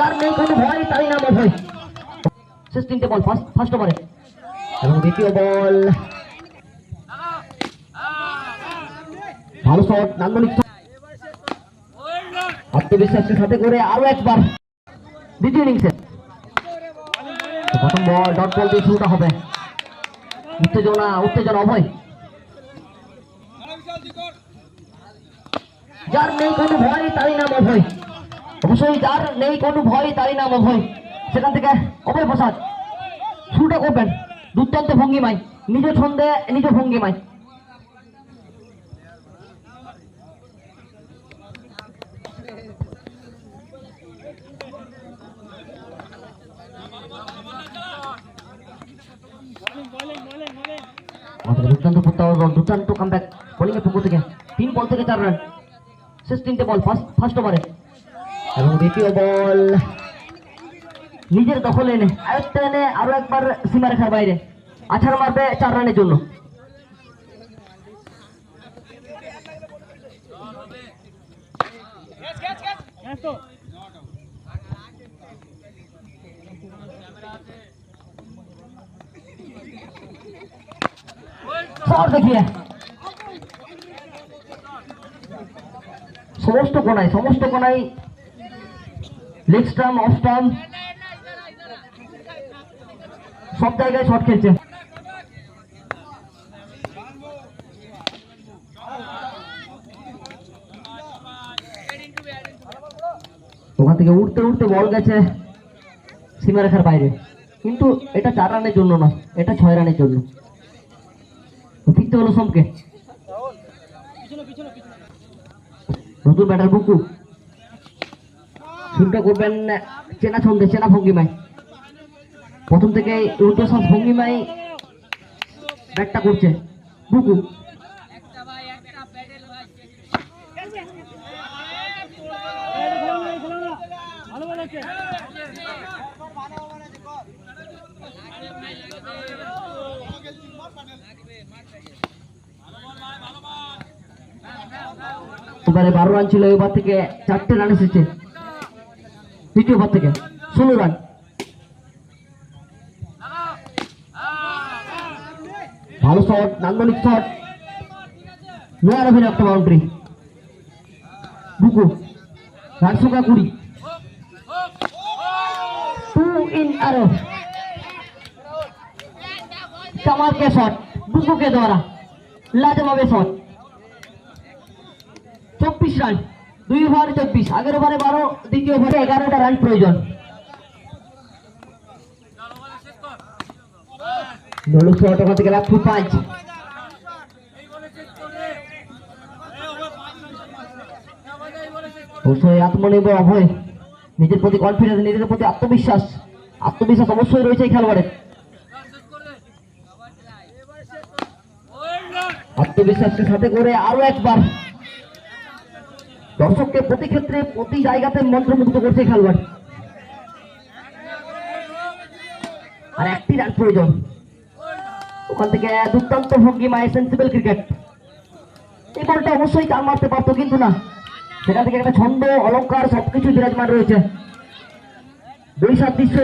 যার নেই কোনো ভয় তারই নাম অভয়। শেষ তিনটে বল, ফার্স্ট ওভারে। এবং দ্বিতীয় বল। ভালো শট, নান্দনিক আত্মবিশ্বাসের সাথে করে আরও একবার। দ্বিতীয় ইনিংসে প্রথম বল, ডট বল দিয়ে শুরুটা হবে। উত্তেজনা উত্তেজনা অভয়। যার নেই কোনো ভয় তারই নাম অভয়। অবশ্যই যার নেই, কোনো ভয়, তারই নাম অভয়। সেখান থেকে অভয় প্রসাদ। শুরুটা করবেন। দুর্দান্ত ভঙ্গিমায়। নিজ ছন্দে, নিজ ভঙ্গিমায়। দুর্দান্ত প্রত্যাবর্তন, দুর্দান্ত কামব্যাক বোলিং এর পক্ষ থেকে তিন বল থেকে চার রান শেষ তিনটে বল ফার্স্ট ফার্স্ট ওভারে এবং দ্বিতীয় বল। নিজের দখলে এনে আরেকটা এনে আরও একবার সীমারেখার বাইরে। আছাড় মারবে চার রানের জন্য। সমস্ত কোনায় সমস্ত কোনায় লেগ স্টাম্প অফ স্টাম্প সব জায়গায় শট খেলছে। ওখান থেকে উঠতে উঠতে বল গেছে সীমারেখার বাইরে। কিন্তু এটা চার রানের জন্য না এটা ছয় রানের জন্য। ফিরতে হলো সোমকে। নতুন ব্যাটার বুকু। শুরুটা করবেন, চেনা ছন্দে চেনা ভঙ্গিমায়। প্রথম থেকে রুদ্রশ্বাস ভঙ্গিমায় ব্যাটটা করছে। বুকু। এবারে বারো রান ছিল, এবার থেকে চারটে রান এসেছে। দ্বিতীয় ওভার থেকে ষোলো রান ভালো শট নান্দনিক শট লোয়ার ওভারে একটা বাউন্ডারি বুকু রান সংখ্যা কুড়ি টু ইন আরো কামাল के शॉट बुकू के द्वारा लाजवाब शॉट চব্বিশ রান দুই ওভারে চব্বিশ, আগের ওভারে বারো, দ্বিতীয় ওভারে এগারোটা রান প্রয়োজন। অবশ্যই আত্মনির্ভর অভয়। নিজের প্রতি কনফিডেন্স নিজের প্রতি আত্মবিশ্বাস। আত্মবিশ্বাস অবশ্যই রয়েছে এই খেলোয়াড়ের। আত্মবিশ্বাসের সাথে করে আরও একবার। দর্শককে প্রতি ক্ষেত্রে, প্রতি জায়গাতে মন্ত্রমুগ্ধ করছে খেলোয়াড়। আর একটি রান প্রয়োজন। ওখান থেকে দুর্দান্ত ভঙ্গিমায় সেন্সিবল ক্রিকেট। এই বলটা অবশ্যই চার মারতে পারতো, কিন্তু না। সেখান থেকে একটা ছন্দ অলংকার সবকিছু বিরাজমান রয়েছে। দুই সাদৃশ্য